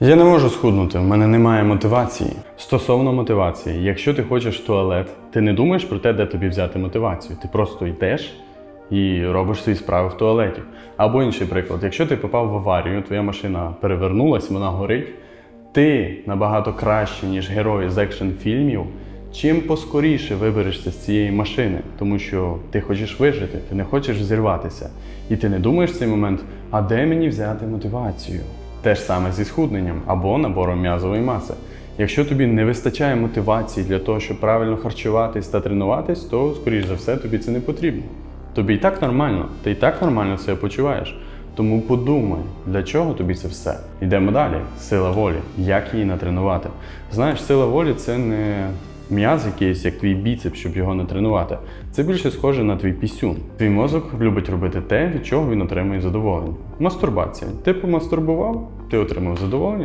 Я не можу схуднути, в мене немає мотивації. Стосовно мотивації, якщо ти хочеш в туалет, ти не думаєш про те, де тобі взяти мотивацію. Ти просто йдеш і робиш свої справи в туалеті. Або інший приклад, якщо ти попав в аварію, твоя машина перевернулась, вона горить, ти набагато краще, ніж герої з екшн фільмів, чим поскоріше виберешся з цієї машини, тому що ти хочеш вижити, ти не хочеш взірватися. І ти не думаєш в цей момент, а де мені взяти мотивацію? Те ж саме зі схудненням або набором м'язової маси. Якщо тобі не вистачає мотивації для того, щоб правильно харчуватись та тренуватись, то, скоріш за все, тобі це не потрібно. Тобі і так нормально, ти і так нормально себе почуваєш. Тому подумай, для чого тобі це все. Йдемо далі. Сила волі. Як її натренувати? Знаєш, сила волі це не м'яз якийсь, як твій біцеп, щоб його не тренувати. Це більше схоже на твій пісюн. Твій мозок любить робити те, від чого він отримує задоволення. Мастурбація. Ти помастурбував, ти отримав задоволення,